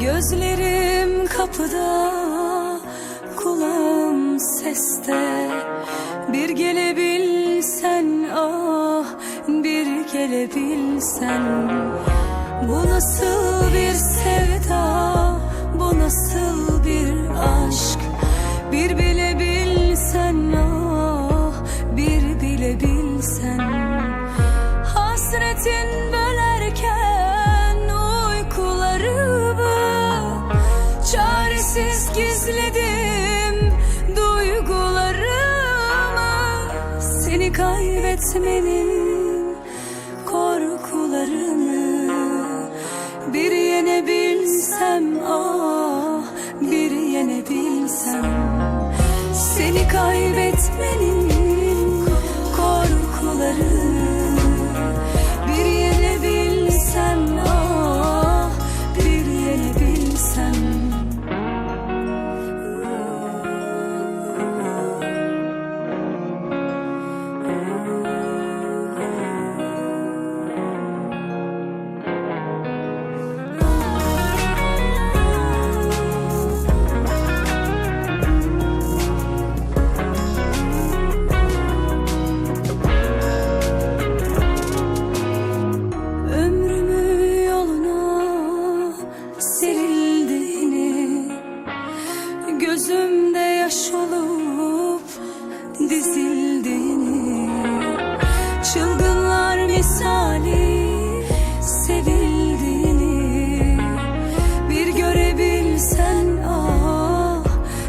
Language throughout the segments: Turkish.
Gözlerim kapıda Kulağım seste. Bir gelebilsen ah Bir gelebilsen. Bu nasıl bir sevda Bu nasıl bir Çaresiz gizledim duygularımı Seni kaybetmenin korkularını Bir yenebilsem ah dizildiğini Çılgınlar misali sevildiğini Bir görebilsen ah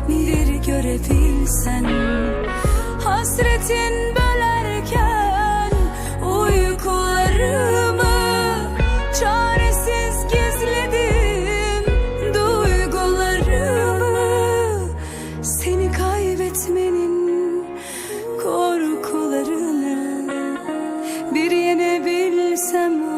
neleri görebilsen. Hasretin bir yine yenebilsem